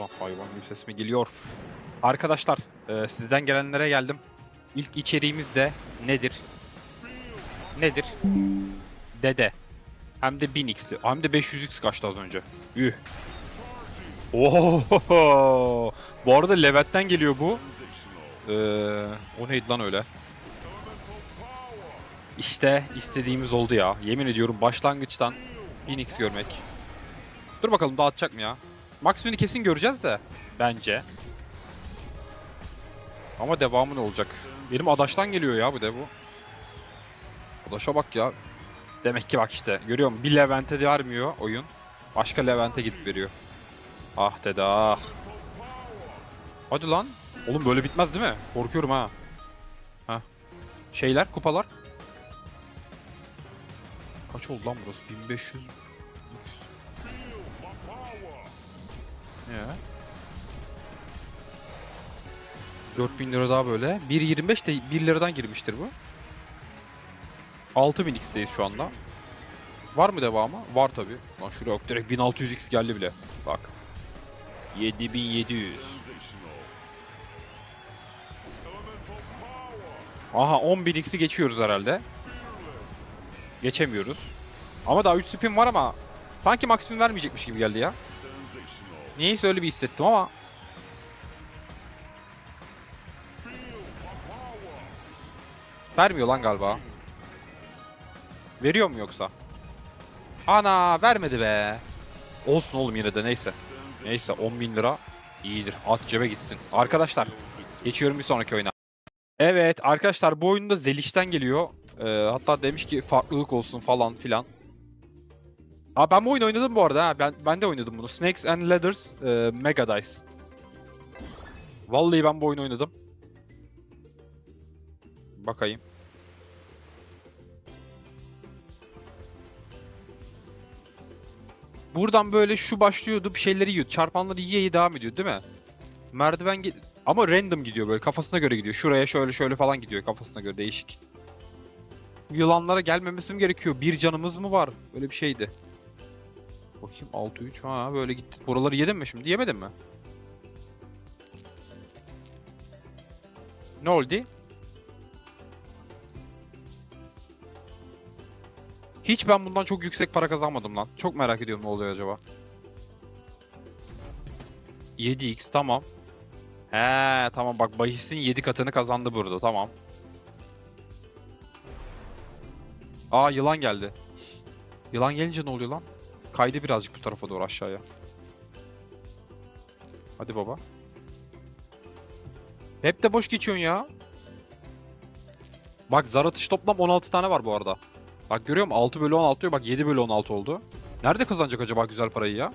Lan hayvan gibi ses mi geliyor? Arkadaşlar e, sizden gelenlere geldim. İlk içeriğimiz de nedir? Nedir? Dede. Hem de 1000x'li. Hem de 500x kaçtı az önce. Üh. Oho! Bu arada Levent'ten geliyor bu. Ee, o neydi lan öyle? İşte istediğimiz oldu ya. Yemin ediyorum başlangıçtan 1000x görmek. Dur bakalım dağıtacak mı ya? Maksimini kesin göreceğiz de. Bence. Ama devamı ne olacak? Benim adaştan geliyor ya bu de bu. Adaşa bak ya. Demek ki bak işte. Görüyor musun? Bir Levent'e de vermiyor oyun. Başka Levent'e gidip veriyor. Ah dede ah. Hadi lan. Oğlum böyle bitmez değil mi? Korkuyorum ha. Ha. Şeyler, kupalar. Kaç oldu lan burası? 1500. Ya. 4000 lira daha böyle. 1.25 de 1 liradan girmiştir bu. 6000 x'teyiz şu anda. Var mı devamı? Var tabi. Lan şuraya bak direkt 1600x geldi bile. Bak. 7700. Aha 10.000x'i geçiyoruz herhalde. Geçemiyoruz. Ama daha 3 spin var ama sanki maksimum vermeyecekmiş gibi geldi ya. Niyeyse öyle bir hissettim ama Vermiyor lan galiba. Veriyor mu yoksa? Ana vermedi be. Olsun oğlum yine de neyse. Neyse 10 bin lira iyidir. At cebe gitsin. Arkadaşlar geçiyorum bir sonraki oyuna. Evet arkadaşlar bu oyunda Zeliş'ten geliyor. Ee, hatta demiş ki farklılık olsun falan filan. Aa ben bu oyunu oynadım bu arada ha. Ben, ben de oynadım bunu. Snakes and Ladders e, Mega Dice. Vallahi ben bu oyunu oynadım. Bakayım. Buradan böyle şu başlıyordu bir şeyleri yiyor. Çarpanları yiye yiye devam ediyor değil mi? Merdiven ama random gidiyor böyle kafasına göre gidiyor. Şuraya şöyle şöyle falan gidiyor kafasına göre değişik. Yılanlara gelmemesi mi gerekiyor? Bir canımız mı var? Öyle bir şeydi. Bakayım 6-3 ha böyle gitti. Buraları yedin mi şimdi? Yemedin mi? Ne oldu? Hiç ben bundan çok yüksek para kazanmadım lan. Çok merak ediyorum ne oluyor acaba. 7x tamam. He tamam bak bahisin 7 katını kazandı burada tamam. Aa yılan geldi. Yılan gelince ne oluyor lan? Kaydı birazcık bu tarafa doğru aşağıya. Hadi baba. Hep de boş geçiyorsun ya. Bak zar atış toplam 16 tane var bu arada. Bak görüyor musun? 6 bölü 16 diyor. Bak 7 bölü 16 oldu. Nerede kazanacak acaba güzel parayı ya?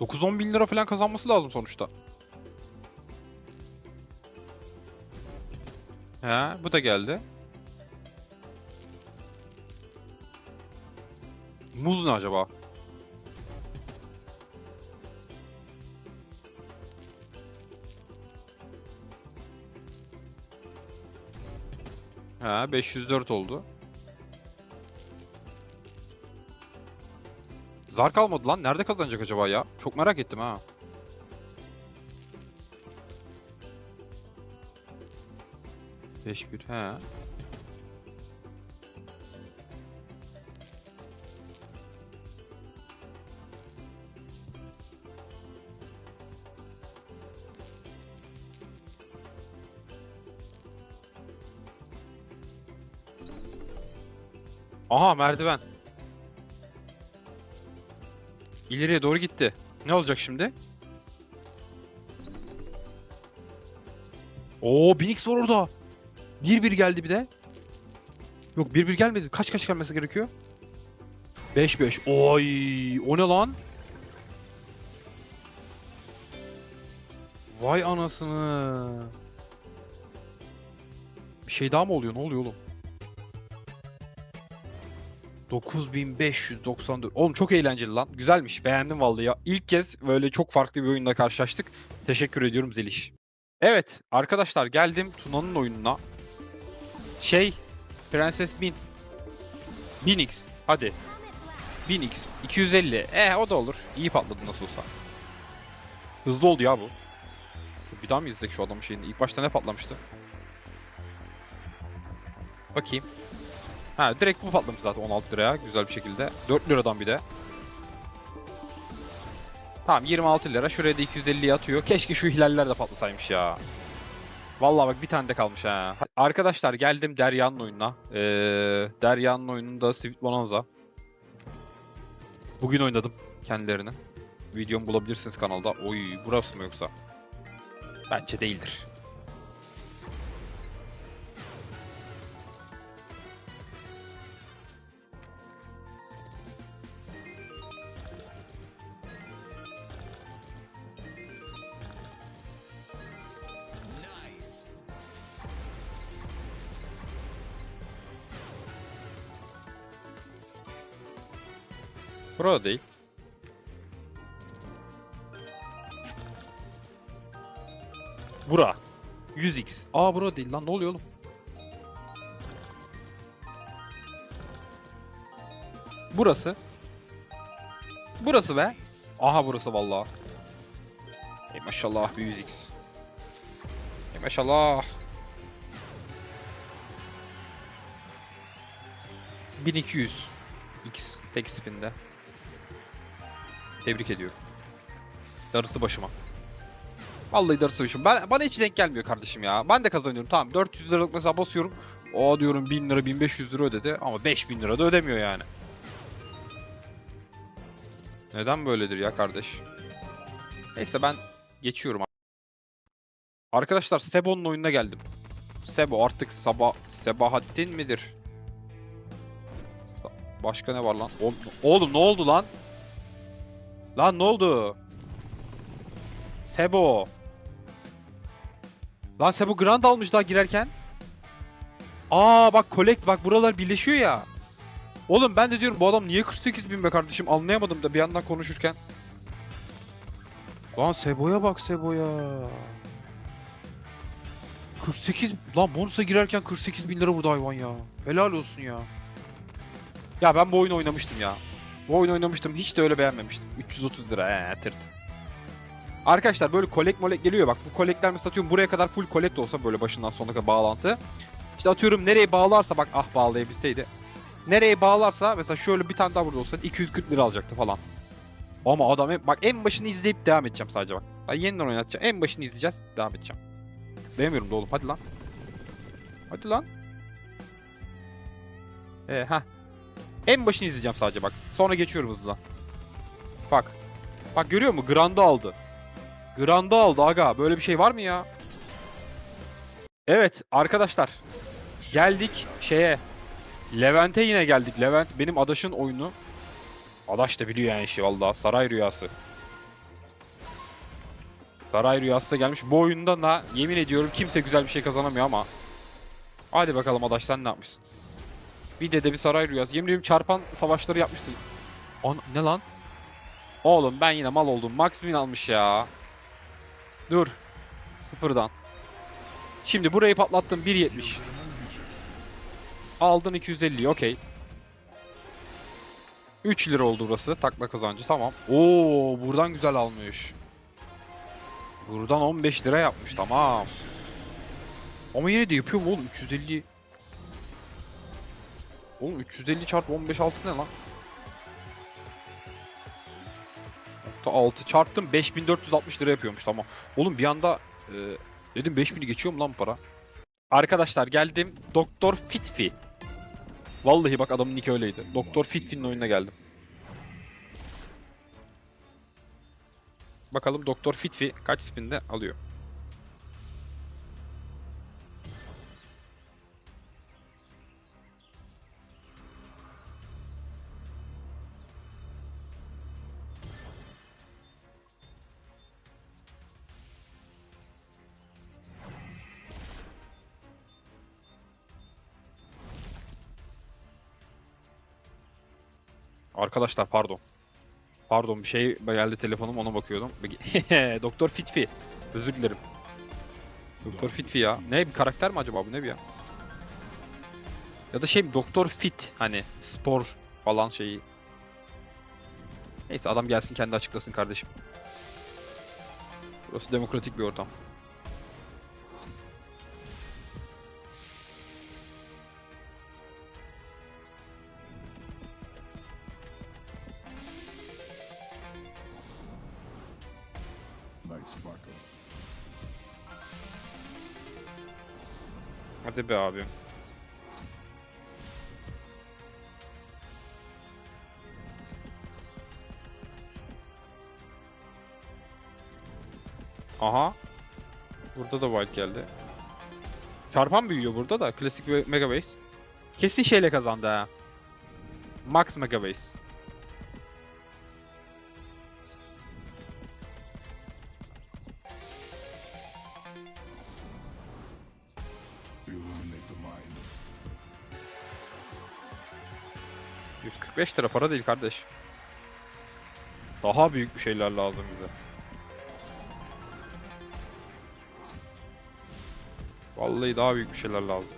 9-10 bin lira falan kazanması lazım sonuçta. He, bu da geldi. Muz ne acaba? He, 504 oldu. Zar kalmadı lan. Nerede kazanacak acaba ya? Çok merak ettim ha. Beş bir he. Aha merdiven. İleriye doğru gitti. Ne olacak şimdi? Oo 1000x var orada. 1-1 geldi bir de. Yok 1-1 gelmedi. Kaç kaç gelmesi gerekiyor? 5-5. Oy, o ne lan? Vay anasını. Bir şey daha mı oluyor? Ne oluyor oğlum? 9594. Oğlum çok eğlenceli lan. Güzelmiş. Beğendim vallahi ya. İlk kez böyle çok farklı bir oyunla karşılaştık. Teşekkür ediyorum Zeliş. Evet arkadaşlar geldim Tuna'nın oyununa. Şey Prenses Bin. 1000x hadi. 1000x 250. Eh o da olur. İyi patladı nasıl olsa. Hızlı oldu ya bu. Bir daha mı izlesek şu adamın şeyini? İlk başta ne patlamıştı? Bakayım. Ha direkt bu patlamış zaten 16 liraya güzel bir şekilde. 4 liradan bir de. Tamam 26 lira. Şuraya da 250'ye atıyor. Keşke şu hilaller de patlasaymış ya. Vallahi bak bir tane de kalmış ha. Arkadaşlar geldim Derya'nın oyununa. Ee, Derya'nın oyununda Sweet Bonanza. Bugün oynadım kendilerini. Videomu bulabilirsiniz kanalda. Oy burası mı yoksa? Bence değildir. Burada değil. Bura. 100x. Aa bura değil lan ne oluyor oğlum? Burası. Burası be. Aha burası vallahi. Ey maşallah bir 100x. Ey maşallah. 1200 x tek spinde. Tebrik ediyorum. Darısı başıma. Vallahi darısı başıma. Ben, bana hiç denk gelmiyor kardeşim ya. Ben de kazanıyorum tamam. 400 liralık mesela basıyorum. O diyorum 1000 lira 1500 lira ödedi ama 5000 lira da ödemiyor yani. Neden böyledir ya kardeş? Neyse ben geçiyorum. Arkadaşlar Sebo'nun oyununa geldim. Sebo artık Sabah Sebahattin midir? Başka ne var lan? Oğlum, oğlum ne oldu lan? Lan ne oldu? Sebo. Lan Sebo Grand almış daha girerken. Aa bak collect bak buralar birleşiyor ya. Oğlum ben de diyorum bu adam niye 48 bin be kardeşim anlayamadım da bir yandan konuşurken. Lan Sebo'ya bak Sebo'ya. 48 lan bonusa girerken 48 bin lira vurdu hayvan ya. Helal olsun ya. Ya ben bu oyunu oynamıştım ya. Bu oyunu oynamıştım hiç de öyle beğenmemiştim. 330 lira ee tırt. Arkadaşlar böyle kolek molek geliyor bak bu kolekler mesela atıyorum buraya kadar full kolek de olsa böyle başından sonuna kadar bağlantı. İşte atıyorum nereye bağlarsa bak ah bağlayabilseydi. Nereye bağlarsa mesela şöyle bir tane daha burada olsa 240 lira alacaktı falan. Ama adam hep, bak en başını izleyip devam edeceğim sadece bak. Ben yeniden oynatacağım. En başını izleyeceğiz devam edeceğim. Beğenmiyorum da oğlum hadi lan. Hadi lan. Ee, ha. En başını izleyeceğim sadece bak. Sonra geçiyorum hızla. Bak. Bak görüyor musun? Grand'ı aldı. Grand'ı aldı aga. Böyle bir şey var mı ya? Evet arkadaşlar. Geldik şeye. Levent'e yine geldik. Levent benim adaşın oyunu. Adaş da biliyor yani işi vallahi. Saray rüyası. Saray rüyası da gelmiş. Bu oyunda da yemin ediyorum kimse güzel bir şey kazanamıyor ama. Hadi bakalım adaş sen ne yapmışsın? Bir de de bir saray rüyası. Yemin ediyorum çarpan savaşları yapmışsın. An ne lan? Oğlum ben yine mal oldum. Max win almış ya. Dur. Sıfırdan. Şimdi burayı patlattım 1.70. Aldın 250 okey. 3 lira oldu burası takla kazancı tamam. Oo buradan güzel almış. Buradan 15 lira yapmış tamam. Ama yine de yapıyor mu oğlum 350 Oğlum 350 çarpı 15 6 ne lan? Nokta 6 çarptım 5460 lira yapıyormuş tamam. Oğlum bir anda e, dedim 5000'i geçiyor mu lan para? Arkadaşlar geldim Doktor Fitfi. Vallahi bak adamın nick öyleydi. Doktor Fitfi'nin oyununa geldim. Bakalım Doktor Fitfi kaç spinde alıyor. Arkadaşlar pardon. Pardon bir şey geldi telefonum ona bakıyordum. Doktor Fitfi. Özür dilerim. Doktor Fitfi ya. Ne bir karakter mi acaba bu ne bir ya? Ya da şey Doktor Fit hani spor falan şeyi. Neyse adam gelsin kendi açıklasın kardeşim. Burası demokratik bir ortam. Hadi be abim. Aha. Burada da wild geldi. Çarpan büyüyor burada da. Klasik ve Mega Base. Kesin şeyle kazandı ha. Max Mega 145 lira para değil kardeş. Daha büyük bir şeyler lazım bize. Vallahi daha büyük bir şeyler lazım.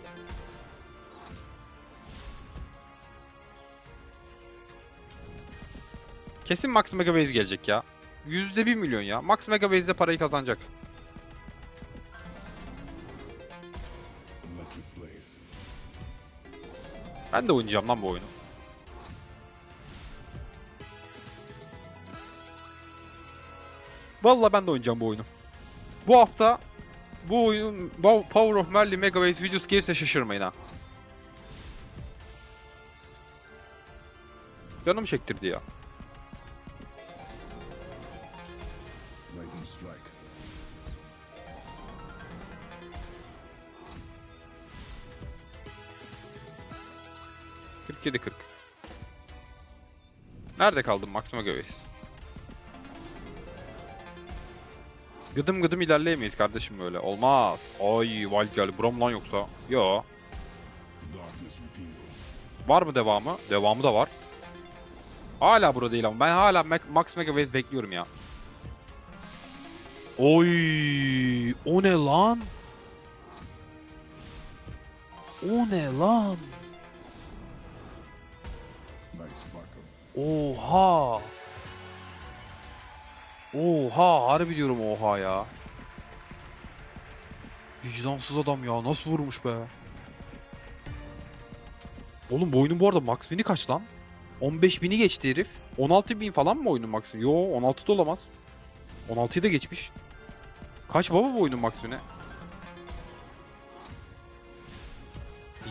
Kesin Max Mega Base gelecek ya. Yüzde bir milyon ya. Max Mega Base'de parayı kazanacak. Ben de oynayacağım lan bu oyunu. Vallahi ben de oynayacağım bu oyunu. Bu hafta bu oyun bu Power of Merly Mega Base videosu gelirse şaşırmayın ha. Canım çektirdi ya. Kırk yedi kırk. Nerede kaldın Max Mega Gıdım gıdım ilerleyemeyiz kardeşim böyle. Olmaz. Ay Wild geldi. Brom lan yoksa. Yo. Var mı devamı? Devamı da var. Hala burada değil ama ben hala Max Mega Base bekliyorum ya. Oy, o ne lan? O ne lan? Oha. Oha, harbi diyorum oha ya. Vicdansız adam ya, nasıl vurmuş be? Oğlum bu oyunun bu arada max win'i kaç lan? 15.000'i geçti herif. 16.000 falan mı oyunun max win'i? Yo 16 da olamaz. 16'yı da geçmiş. Kaç baba bu oyunun max win'i?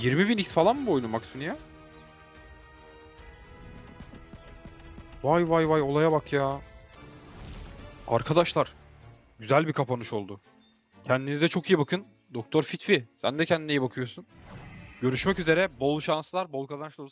20.000 x falan mı bu oyunun max win'i ya? Vay vay vay olaya bak ya. Arkadaşlar güzel bir kapanış oldu. Kendinize çok iyi bakın. Doktor Fitfi sen de kendine iyi bakıyorsun. Görüşmek üzere. Bol şanslar, bol kazançlar.